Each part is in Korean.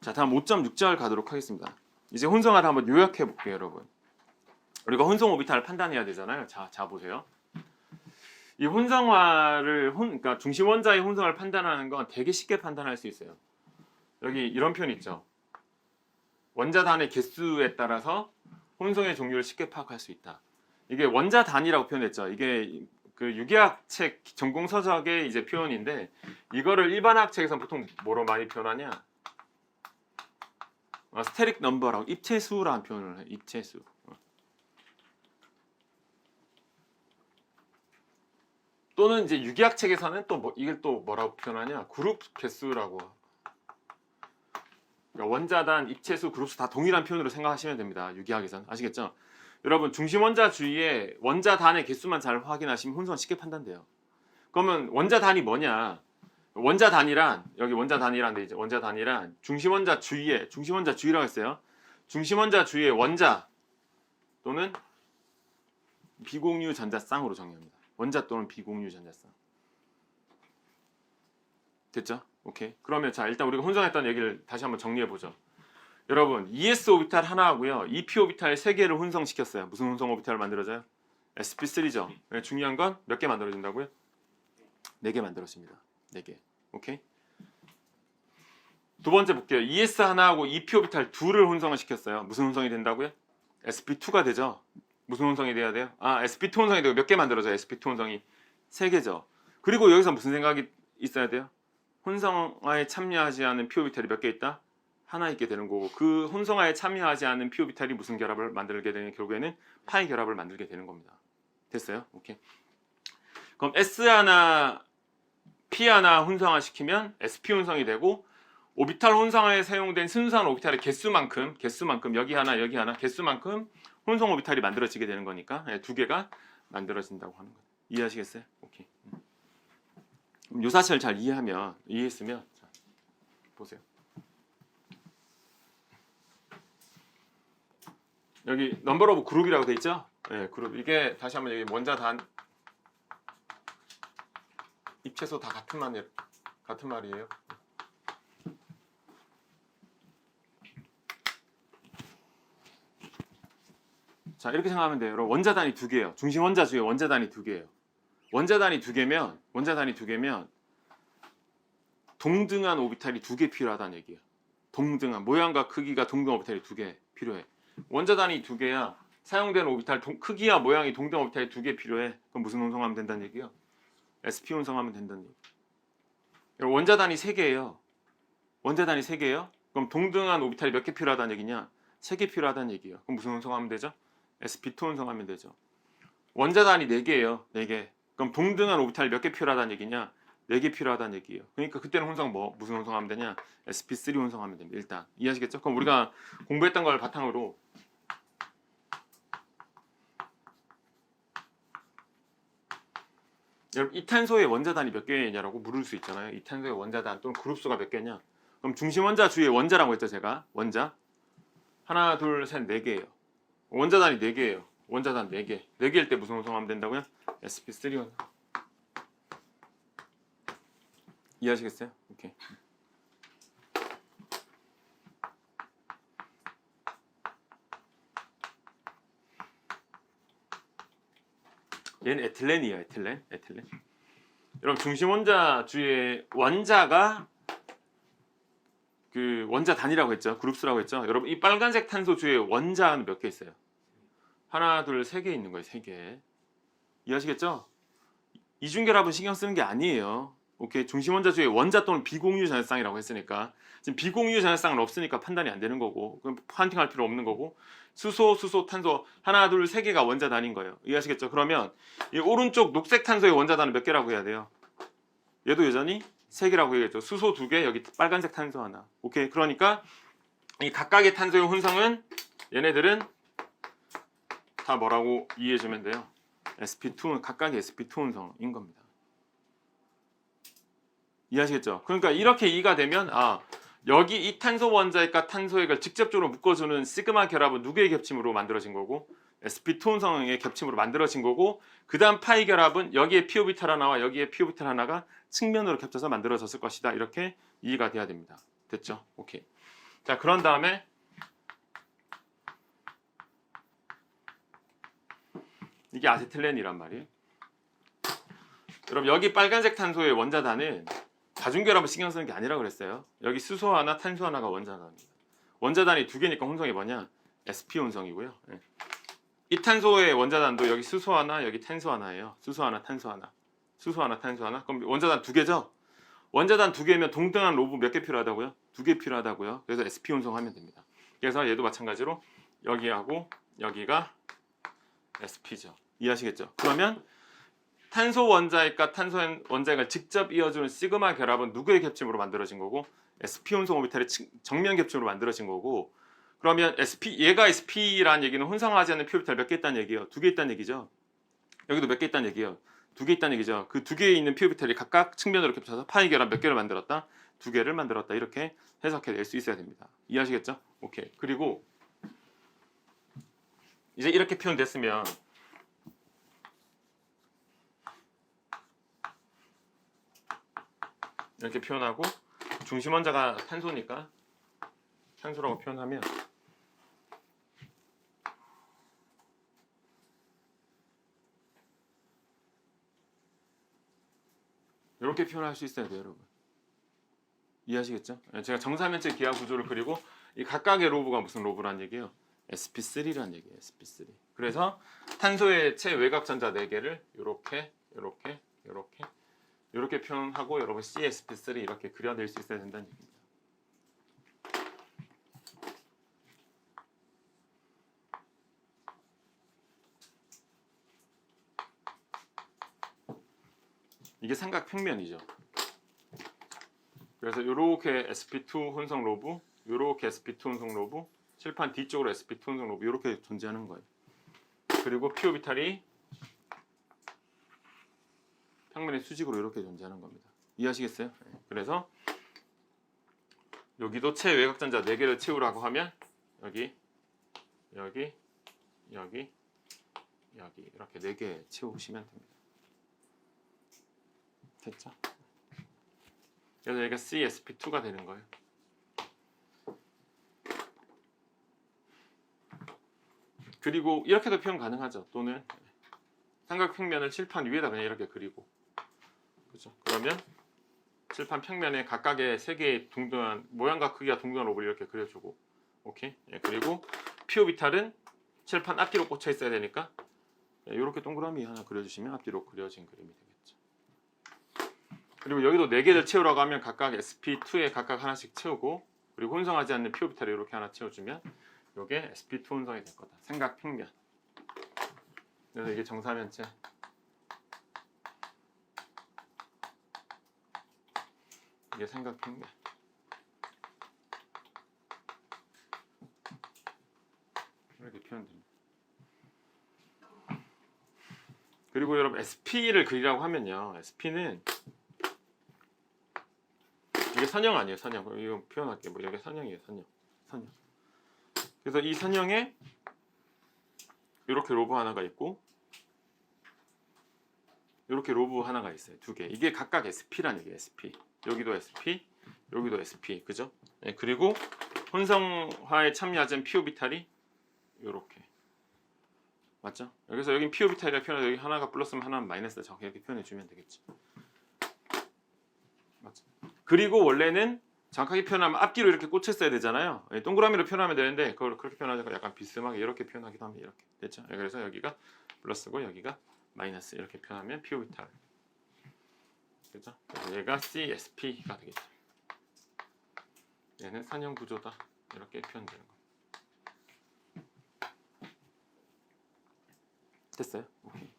자, 다음 5.6절 가도록 하겠습니다. 이제 혼성화를 한번 요약해 볼게요, 여러분. 우리가 혼성 오비탈을 판단해야 되잖아요. 자, 자 보세요. 이 혼성화를 혼, 그러니까 중심 원자의 혼성을 판단하는 건 되게 쉽게 판단할 수 있어요. 여기 이런 표현 있죠. 원자 단의 개수에 따라서 혼성의 종류를 쉽게 파악할 수 있다. 이게 원자 단위라고 표현했죠. 이게 그 유기학 책 전공 서적의 이제 표현인데 이거를 일반학 책에서 보통 뭐로 많이 표현하냐? 어, 스테릭 넘버라고 입체수라는 표현을 해. 입체수. 어. 또는 이제 유기학 책에서는 또 뭐, 이걸 또 뭐라고 표현하냐? 그룹 개수라고. 그러니까 원자단, 입체수, 그룹수 다 동일한 표현으로 생각하시면 됩니다. 유기학에서는 아시겠죠? 여러분 중심 원자 주위에 원자 단의 개수만 잘 확인하시면 혼성 쉽게 판단돼요. 그러면 원자 단이 뭐냐? 원자 단위란 여기 원자 단위란 데 이제 원자 단위란 중심 원자 주위에 중심 원자 주위라고 했어요. 중심 원자 주위에 원자 또는 비공유 전자쌍으로 정의합니다. 원자 또는 비공유 전자쌍. 됐죠? 오케이. 그러면 자 일단 우리가 혼성했던 얘기를 다시 한번 정리해 보죠. 여러분 ES 오비탈 하나 하고요. EP 오비탈 세 개를 혼성시켰어요. 무슨 혼성 오비탈을 만들어져요? sp3죠. 중요한 건 몇 개 만들어진다고요? 네 개 만들어집니다. 4개. 오케이? 두 번째 볼게요. ES 하나하고 EP 오비탈 둘을 혼성을 시켰어요. 무슨 혼성이 된다고요? sp2가 되죠. 무슨 혼성이 돼야 돼요? 아, sp2 혼성이 되고 몇 개 만들어져요? sp2 혼성이 세 개죠. 그리고 여기서 무슨 생각이 있어야 돼요? 혼성화에 참여하지 않은 p 오비탈이 몇 개 있다? 하나 있게 되는 거고 그 혼성화에 참여하지 않은 p 오비탈이 무슨 결합을 만들게 되는 결국에는 파이 결합을 만들게 되는 겁니다. 됐어요? 오케이. 그럼 S 하나 P 하나 혼성화 시키면 SP 혼성이 되고 오비탈 혼성화에 사용된 순수한 오비탈의 개수만큼 개수만큼 여기 하나 여기 하나 개수만큼 혼성 오비탈이 만들어지게 되는 거니까 예, 두 개가 만들어진다고 하는 거예요. 이해하시겠어요? 오케이. 음. 요 사실을 잘 이해하면 이해했으면 자, 보세요. 여기 넘버 오브 그룹이라고 돼 있죠? 예, 그룹 이게 다시 한번 여기 원자 단 입체소 다 같은 말 같은 말이에요. 자 이렇게 생각하면 돼요. 여러분 원자 단위 두 개예요. 중심 원자 중에 원자 단위 두 개예요. 원자 단위 두 개면 원자 단위 두 개면 동등한 오비탈이 두 개 필요하다는 얘기예요. 동등한 모양과 크기가 동등한 오비탈이 두 개 필요해. 원자 단위 두 개야. 사용되는 오비탈 동- 크기와 모양이 동등한 오비탈이 두 개 필요해. 그럼 무슨 혼성하면 된다는 얘기예요? SP 혼성하면 된다는 얘기. 여러분, 원자 단위 세 개예요. 원자 단위 세 개예요. 그럼 동등한 오비탈이 몇 개 필요하다는 얘기냐? 세 개 필요하다는 얘기예요. 그럼 무슨 혼성하면 되죠? SP2 혼성하면 되죠. 원자 단위 네 개예요. 네 개. 그럼 동등한 오비탈이 몇 개 필요하다는 얘기냐? 네개 필요하다는 얘기예요. 그러니까 그때는 혼성 뭐 무슨 혼성하면 되냐? SP3 혼성하면 됩니다. 일단 이해하시겠죠? 그럼 우리가 공부했던 걸 바탕으로 여러분 이탄소의 원자단이 몇 개냐라고 물을 수 있잖아요. 이탄소의 원자단 또는 그룹 수가 몇 개냐? 그럼 중심 원자 주위에 원자라고 했죠, 제가. 원자. 하나, 둘, 셋, 네 개예요. 원자단이 네 개예요. 원자단 네 개. 네 개일 때 무슨 혼성하면 된다고요? sp3 혼성. 이해하시겠어요? 오케이. 얘는 에틸렌이에요, 에틸렌. 에틸렌. 여러분 중심 원자 주위에 원자가 그 원자 단위라고 했죠. 그룹 수라고 했죠. 여러분 이 빨간색 탄소 주위에 원자는 몇 개 있어요? 하나, 둘, 세 개 있는 거예요. 세 개. 이해하시겠죠? 이중결합은 신경 쓰는 게 아니에요. 오케이. 중심 원자 주위에 원자 또는 비공유 전자쌍이라고 했으니까 지금 비공유 전자쌍은 없으니까 판단이 안 되는 거고 그럼 판팅할 필요 없는 거고 수소, 수소, 탄소 하나, 둘, 세 개가 원자 단위인 거예요. 이해하시겠죠? 그러면 이 오른쪽 녹색 탄소의 원자 단위 몇 개라고 해야 돼요? 얘도 여전히 세 개라고 해야겠죠. 수소 두 개, 여기 빨간색 탄소 하나. 오케이. 그러니까 이 각각의 탄소의 혼성은 얘네들은 다 뭐라고 이해해 주면 돼요. sp2 각각의 sp2 혼성인 겁니다. 이해하시겠죠? 그러니까 이렇게 이해가 되면 아 여기 이 탄소 원자핵과 탄소핵을 직접적으로 묶어주는 시그마 결합은 누구의 겹침으로 만들어진 거고? Sp2 혼성의 겹침으로 만들어진 거고 그 다음 파이 결합은 여기에 p 오비탈 하나와 여기에 p 오비탈 하나가 측면으로 겹쳐서 만들어졌을 것이다. 이렇게 이해가 돼야 됩니다. 됐죠? 오케이. 자 그런 다음에 이게 아세틸렌이란 말이에요. 그럼 여기 빨간색 탄소의 원자단은 다중결합을 신경 쓰는 게 아니라 그랬어요. 여기 수소 하나 탄소 하나가 원자단입니다. 원자단이 두 개니까 혼성이 뭐냐? Sp 혼성이고요. 예. 이 탄소의 원자단도 여기 수소 하나 여기 탄소 하나예요. 수소 하나 탄소 하나. 수소 하나 탄소 하나? 그럼 원자단 두 개죠? 원자단 두 개면 동등한 로브 몇 개 필요하다고요? 두 개 필요하다고요. 그래서 sp 혼성하면 됩니다. 그래서 얘도 마찬가지로 여기하고 여기가 sp죠. 이해하시겠죠? 그러면 탄소 원자핵과 탄소 원자핵을 직접 이어주는 시그마 결합은 누구의 겹침으로 만들어진 거고 sp 혼성 오비탈의 측- 정면 겹침으로 만들어진 거고 그러면 sp 얘가 sp라는 얘기는 혼성하지 않는 p 오비탈 몇 개 있다는 얘기예요? 두 개 있다는 얘기죠? 여기도 몇 개 있다는 얘기예요? 두 개 있다는 얘기죠. 그 두 개에 있는 p 오비탈이 각각 측면으로 겹쳐서 파이 결합 몇 개를 만들었다? 두 개를 만들었다. 이렇게 해석해 낼 수 있어야 됩니다. 이해하시겠죠? 오케이. 그리고 이제 이렇게 표현됐으면 이렇게 표현하고 중심 원자가 탄소니까 탄소라고 표현하면 이렇게 표현할 수 있어야 돼요, 여러분. 이해하시겠죠? 예, 제가 정사면체 기하 구조를 그리고 이 각각의 로브가 무슨 로브란 얘기예요? sp3란 얘기예요, sp3. 그래서 탄소의 최외곽 전자 4개를 이렇게, 이렇게, 이렇게 이렇게 표현하고 여러분 CSP3 이렇게 그려낼 수 있어야 된다는 얘기입니다. 이게 삼각 평면이죠. 그래서 이렇게 sp2 혼성 로브, 이렇게 sp2 혼성 로브, 칠판 뒤쪽으로 sp2 혼성 로브 이렇게 존재하는 거예요. 그리고 p 오비탈이 평면의 수직으로 이렇게 존재하는 겁니다. 이해하시겠어요? 네. 그래서 여기도 최외곽전자 4개를 채우라고 하면 여기 여기 여기 여기 이렇게 4개 채우시면 됩니다. 됐죠? 그래서 여기가 CSP2가 되는 거예요. 그리고 이렇게도 표현 가능하죠. 또는 삼각평면을 칠판 위에다 그냥 이렇게 그리고 그죠? 그러면 칠판 평면에 각각의 세 개의 동등한 모양과 크기가 동등한 로브를 이렇게 그려주고 오케이? 예, 그리고 피오비탈은 칠판 앞뒤로 꽂혀 있어야 되니까 이렇게 동그라미 하나 그려주시면 앞뒤로 그려진 그림이 되겠죠. 그리고 여기도 네 개를 채우라고 하면 각각 SP2에 각각 하나씩 채우고 그리고 혼성하지 않는 피오비탈을 이렇게 하나 채워주면 이게 SP2 혼성이 될 거다. 생각 평면. 그래서 이게 정사면체 이게 생각 평면. 이렇게 표현됩니다. 그리고 여러분 SP를 그리라고 하면요. SP는 이게 선형 아니에요. 선형. 이거 표현할게요. 뭐 여기 선형이에요. 선형. 선형. 그래서 이 선형에 이렇게 로브 하나가 있고 이렇게 로브 하나가 있어요. 두 개. 이게 각각 SP라는 얘기예요. SP. 여기도 SP, 여기도 SP, 그죠? 네, 그리고 혼성화에 참여하는 피오비탈이 이렇게 맞죠? 여기서 여긴 피오비탈이라 표현해 여기 하나가 플러스면 하나는 마이너스다 정확히 이렇게 표현해 주면 되겠죠. 맞죠? 그리고 원래는 정확하게 표현하면 앞뒤로 이렇게 꽂혔어야 되잖아요. 예, 동그라미로 표현하면 되는데 그걸 그렇게 표현하자고 약간 비스듬하게 이렇게 표현하기도 하면 이렇게 됐죠. 예, 그래서 여기가 플러스고 여기가 마이너스 이렇게 표현하면 피오비탈 그죠? 얘가 CSP가 되겠죠. 얘는 산형 구조다. 이렇게 표현되는 거. 됐어요? 오케이.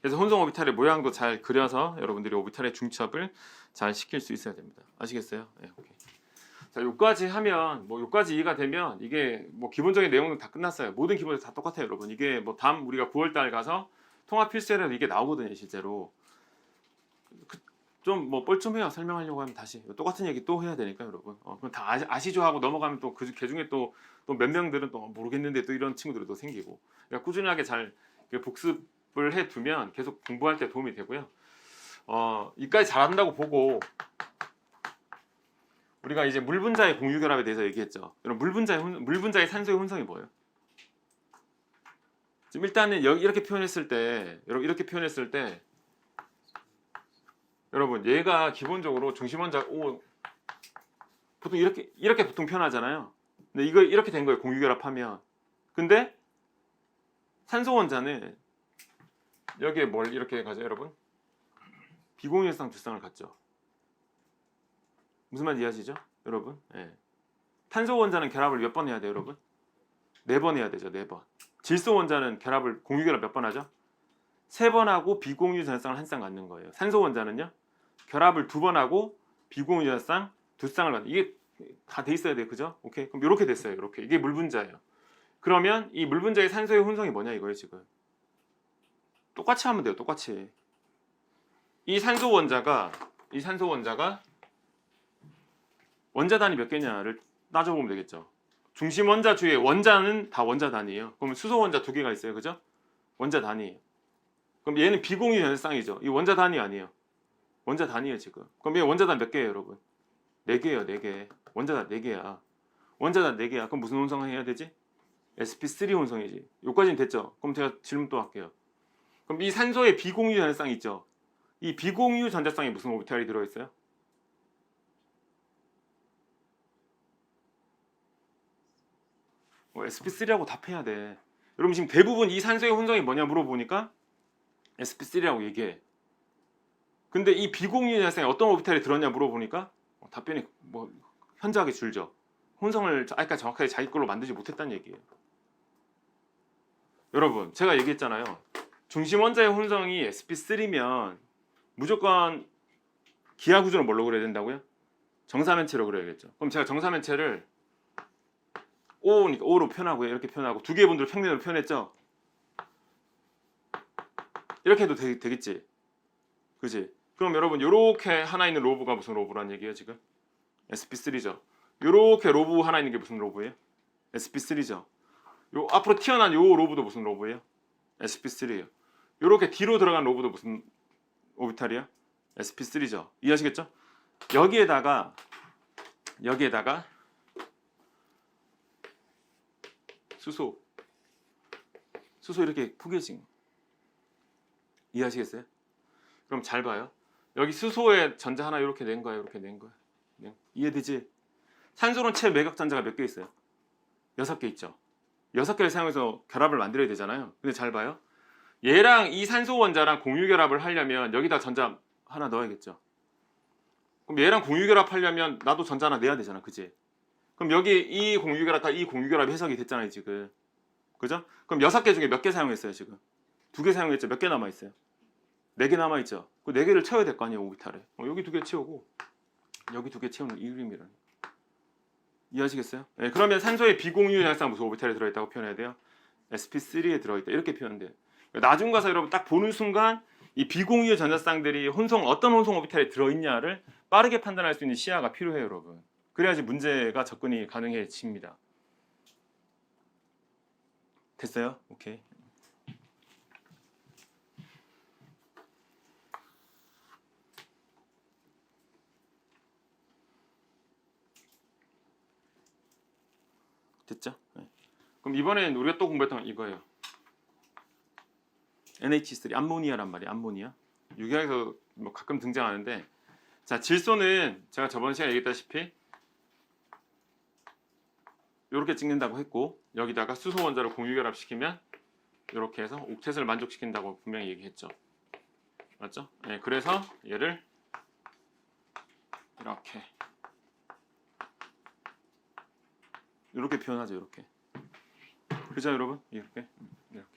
그래서 혼성 오비탈의 모양도 잘 그려서 여러분들이 오비탈의 중첩을 잘 시킬 수 있어야 됩니다. 아시겠어요? 네, 오케이. 자, 요까지 하면 뭐 요까지 이해가 되면 이게 뭐 기본적인 내용은 다 끝났어요. 모든 기본이 다 똑같아요, 여러분. 이게 뭐 다음 우리가 9월 달 가서 통합 필수에는 이게 나오거든요, 실제로. 그, 좀뭐 뻘쭘해요. 설명하려고 하면 다시 똑같은 얘기 또 해야 되니까 여러분. 어, 그럼 다 아시, 아시 죠 하고 넘어가면 또 그 중에 또 또 몇 명들은 또 모르겠는데 또 이런 친구들이 또 생기고. 그러니까 꾸준하게 잘 복습을 해 두면 계속 공부할 때 도움이 되고요. 어, 이까지 잘한다고 보고 우리가 이제 물 분자의 공유 결합에 대해서 얘기했죠. 여러분 물 분자의 혼- 물 분자의 산소의 혼성이 뭐예요? 지금 일단은 이렇게 표현했을 때 여러분 이렇게 표현했을 때 여러분 얘가 기본적으로 중심 원자 오 보통 이렇게 이렇게 보통 표현하잖아요. 근데 이거 이렇게 된 거예요. 공유 결합하면. 근데 산소 원자는 여기에 뭘 이렇게 가죠, 여러분? 비공유성 두쌍을 갖죠. 무슨 말인지 이해하시죠? 여러분? 예. 탄소 원자는 결합을 몇 번 해야 돼요, 여러분? 네 번 해야 되죠, 네 번. 질소 원자는 결합을 공유 결합 몇 번 하죠? 세 번 하고 비공유 전쌍을 한 쌍 갖는 거예요. 산소 원자는요? 결합을 두 번 하고 비공유 전쌍 두 쌍을 갖는 이게 다 돼 있어야 돼요, 그죠? 오케이. 그럼 이렇게 됐어요, 이렇게. 이게 물 분자예요. 그러면 이 물 분자의 산소의 혼성이 뭐냐 이거예요, 지금. 똑같이 하면 돼요, 똑같이. 이 산소 원자가 이 산소 원자가 원자 단위 몇 개냐를 따져보면 되겠죠. 중심 원자 주의 원자는 다 원자 단위예요. 그러면 수소 원자 두 개가 있어요, 그죠? 원자 단위. 그럼 얘는 비공유 전쌍이죠. 이 원자 단위 아니에요. 원자 단위예요 지금. 그럼 얘 원자 단 몇 개예요, 여러분? 네 개예요, 네 개. 원자 단네 개야. 원자 단네 개야. 그럼 무슨 혼성을 해야 되지? sp3 혼성이지. 여기까지는 됐죠. 그럼 제가 질문 또 할게요. 그럼 이 산소의 비공유 전자쌍 있죠. 이 비공유 전자쌍에 무슨 오비탈이 들어있어요? 뭐 sp3라고 답해야 돼. 여러분 지금 대부분 이 산소의 혼성이 뭐냐 물어보니까 sp3라고 얘기해. 근데 이 비공유 전자쌍에 어떤 오비탈이 들었냐 물어보니까 어, 답변이 뭐 현저하게 줄죠. 혼성을 아까 정확하게 자기 걸로 만들지 못했다는 얘기예요. 여러분 제가 얘기했잖아요. 중심 원자의 혼성이 sp3면 무조건 기하 구조는 뭘로 그려야 된다고요? 정사면체로 그려야겠죠. 그럼 제가 정사면체를 O니까 O로 표현하고요. 이렇게 표현하고 두 개의 분들 평면으로 표현했죠. 이렇게 해도 되, 되겠지. 그지? 그럼 여러분 요렇게 하나 있는 로브가 무슨 로브란 얘기예요 지금? sp3죠. 요렇게 로브 하나 있는 게 무슨 로브예요? sp3죠. 요 앞으로 튀어나온 요 로브도 무슨 로브예요? sp3예요. 요렇게 뒤로 들어간 로브도 무슨 오비탈이야? sp3죠. 이해하시겠죠? 여기에다가 여기에다가 수소 수소 이렇게 포개진 거. 이해하시겠어요? 그럼 잘 봐요. 여기 수소에 전자 하나 이렇게 낸 거야, 이렇게 낸 거야. 네. 이해되지? 산소는 채 매각 전자가 몇 개 있어요? 여섯 개 있죠. 여섯 개를 사용해서 결합을 만들어야 되잖아요. 근데 잘 봐요. 얘랑 이 산소 원자랑 공유 결합을 하려면 여기다 전자 하나 넣어야겠죠. 그럼 얘랑 공유 결합하려면 나도 전자 하나 내야 되잖아, 그지? 그럼 여기 이 공유 결합 이 공유 결합 해석이 됐잖아요, 지금. 그죠? 그럼 여섯 개 중에 몇 개 사용했어요, 지금? 두 개 사용했죠. 몇 개 남아 있어요? 네 개 남아 있죠. 그 네 개를 채워야 될 거 아니에요, 오비탈에. 어, 여기 두 개 채우고 여기 두 개 채우는 이 그림이라는. 이해하시겠어요? 네, 그러면 산소의 비공유 현상 무슨 오비탈에 들어있다고 표현해야 돼요? sp3에 들어있다 이렇게 표현돼요. 나중 가서 여러분 딱 보는 순간 이 비공유 전자쌍들이 혼성 어떤 혼성 오비탈에 들어있냐를 빠르게 판단할 수 있는 시야가 필요해요, 여러분. 그래야지 문제가 접근이 가능해집니다. 됐어요? 오케이. 됐죠? 네. 그럼 이번엔 우리가 또 공부했던 건 이거예요. NH3 암모니아란 말이에요. 암모니아. 유기학에서 뭐 가끔 등장하는데 자 질소는 제가 저번 시간에 얘기했다시피 이렇게 찍는다고 했고 여기다가 수소 원자를 공유 결합 시키면 이렇게 해서 옥텟을 만족시킨다고 분명히 얘기했죠. 맞죠? 네, 그래서 얘를 이렇게 이렇게 표현하죠. 이렇게. 그죠, 여러분? 이렇게. 이렇게.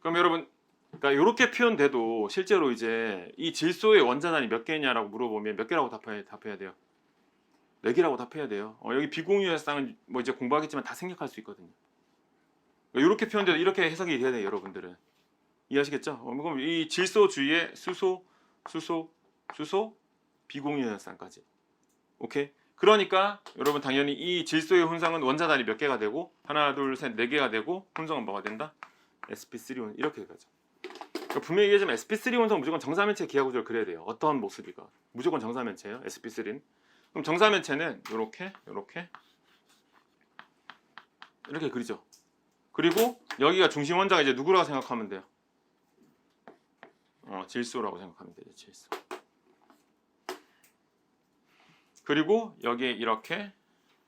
그럼 여러분, 그러니까 이렇게 표현돼도 실제로 이제 이 질소의 원자단이 몇 개냐라고 물어보면 몇 개라고 답해, 답해야 돼요? 네 개라고 답해야 돼요. 어, 여기 비공유혈상은 뭐 이제 공부하겠지만 다 생략할 수 있거든요. 이렇게 표현돼도 이렇게 해석이 돼야 돼요, 여러분들은. 이해하시겠죠? 어, 그럼 이 질소 주위에 수소, 수소, 수소, 비공유 현상까지. 오케이? 그러니까 여러분 당연히 이 질소의 혼성은 원자 단위 몇 개가 되고 하나, 둘, 셋, 네 개가 되고 혼성은 뭐가 된다? sp3 혼 이렇게 가죠. 그러니까 분명히 얘기하자면 sp3 혼성 무조건 정사면체 기하 구조를 그려야 돼요. 어떤 모습이가 무조건 정사면체예요. sp3는. 그럼 정사면체는 이렇게 이렇게 이렇게 그리죠. 그리고 여기가 중심 원자가 이제 누구라고 생각하면 돼요? 어, 질소라고 생각하면 되죠. 질소. 그리고 여기에 이렇게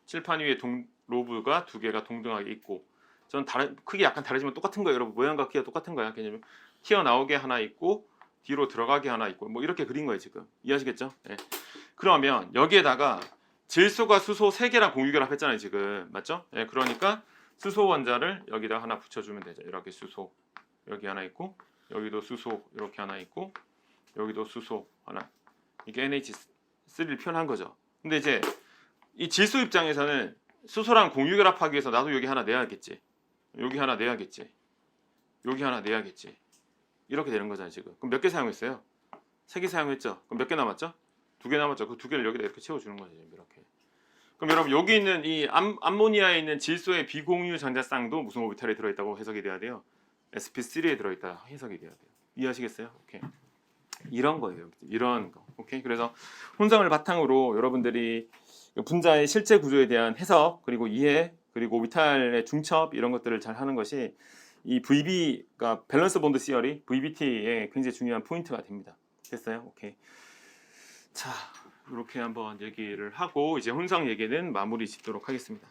칠판 위에 동, 로브가 두 개가 동등하게 있고 저는 다른 크기 약간 다르지만 똑같은 거예요. 여러분 모양과 크기가 똑같은 거야. 왜냐면 튀어나오게 하나 있고 뒤로 들어가게 하나 있고 뭐 이렇게 그린 거예요 지금 이해하시겠죠? 예. 그러면 여기에다가 질소가 수소 세 개랑 공유결합했잖아요 지금 맞죠? 예, 그러니까 수소 원자를 여기다 하나 붙여주면 되죠. 이렇게 수소 여기 하나 있고 여기도 수소 이렇게 하나 있고 여기도 수소 하나 이게 NH3를 표현한 거죠. 근데 이제 이 질소 입장에서는 수소랑 공유결합하기 위해서 나도 여기 하나 내야겠지. 여기 하나 내야겠지. 여기 하나 내야겠지. 이렇게 되는 거잖아요 지금. 그럼 몇 개 사용했어요? 세 개 사용했죠. 그럼 몇 개 남았죠? 두 개 남았죠. 그 두 개를 여기다 이렇게 채워주는 거죠 이렇게. 그럼 여러분 여기 있는 이 암, 암모니아에 있는 질소의 비공유 전자쌍도 무슨 오비탈에 들어있다고 해석이 돼야 돼요? sp3에 들어있다 해석이 돼야 돼요. 이해하시겠어요? 오케이. 이런 거예요. 이런 거. 오케이. 그래서 혼성을 바탕으로 여러분들이 분자의 실제 구조에 대한 해석 그리고 이해 그리고 오비탈의 중첩 이런 것들을 잘 하는 것이 이 VB가 밸런스 본드 시어리 VBT의 굉장히 중요한 포인트가 됩니다. 됐어요? 오케이. 자, 이렇게 한번 얘기를 하고 이제 혼성 얘기는 마무리 짓도록 하겠습니다.